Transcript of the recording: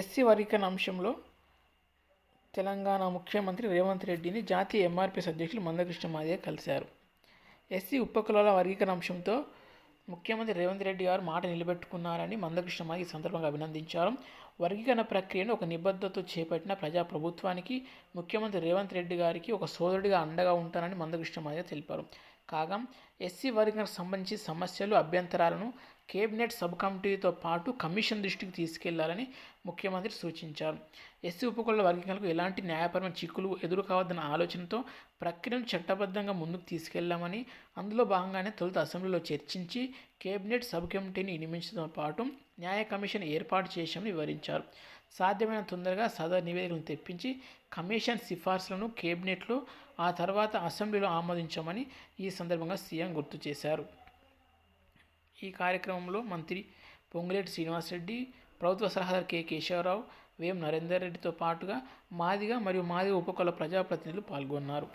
SC వర్గీకరణ అంశంలో తెలంగాణ ముఖ్యమంత్రి రేవంత్ రెడ్డిని జాతీయ ఎంఆర్పీఎస్ అధ్యక్షులు మందకృష్ణ మాదిగ కలిశారు. ఎస్సీ ఉపకులాల వర్గీకరణ అంశంతో ముఖ్యమంత్రి రేవంత్ రెడ్డి గారు మాట నిలబెట్టుకున్నారని మందకృష్ణ మాదిగ ఈ సందర్భంగా అభినందించారు. వర్గీకరణ ప్రక్రియను ఒక నిబద్ధతతో చేపట్టిన ప్రజాప్రభుత్వానికి ముఖ్యమంత్రి రేవంత్ రెడ్డి గారికి ఒక సోదరుడిగా అండగా ఉంటానని మందకృష్ణ మాదిగ తెలిపారు. కాగా ఎస్సీ వర్గానికి సంబంధించి సమస్యలు అభ్యంతరాలను కేబినెట్ సబ్ కమిటీతో పాటు కమిషన్ దృష్టికి తీసుకెళ్ళాలని ముఖ్యమంత్రి సూచించారు. ఎస్సీ ఉపకుల వర్గీకరణకు ఎలాంటి న్యాయపరమైన చిక్కులు ఎదురు కావద్దన్న ఆలోచనతో ప్రక్రియను చట్టబద్ధంగా ముందుకు తీసుకెళ్ళామని అందులో భాగంగానే తొలుత అసెంబ్లీలో చర్చించి కేబినెట్ సబ్ కమిటీని నియమించడంతో పాటు న్యాయ కమిషన్ ఏర్పాటు చేశామని వివరించారు. సాధ్యమైన తొందరగా సదర్ నివేదికను తెప్పించి కమిషన్ సిఫార్సులను కేబినెట్లో ఆ తర్వాత అసెంబ్లీలో ఆమోదించామని ఈ సందర్భంగా సీఎం గుర్తు చేశారు. ఈ కార్యక్రమంలో మంత్రి పొంగులేటి శ్రీనివాసరెడ్డి ప్రభుత్వ సలహాదారు కె కేశవరావు వేం నరేందర్ రెడ్డితో పాటుగా మాదిగ మరియు మాదిగ ఉపకుల ప్రజాప్రతినిధులు పాల్గొన్నారు.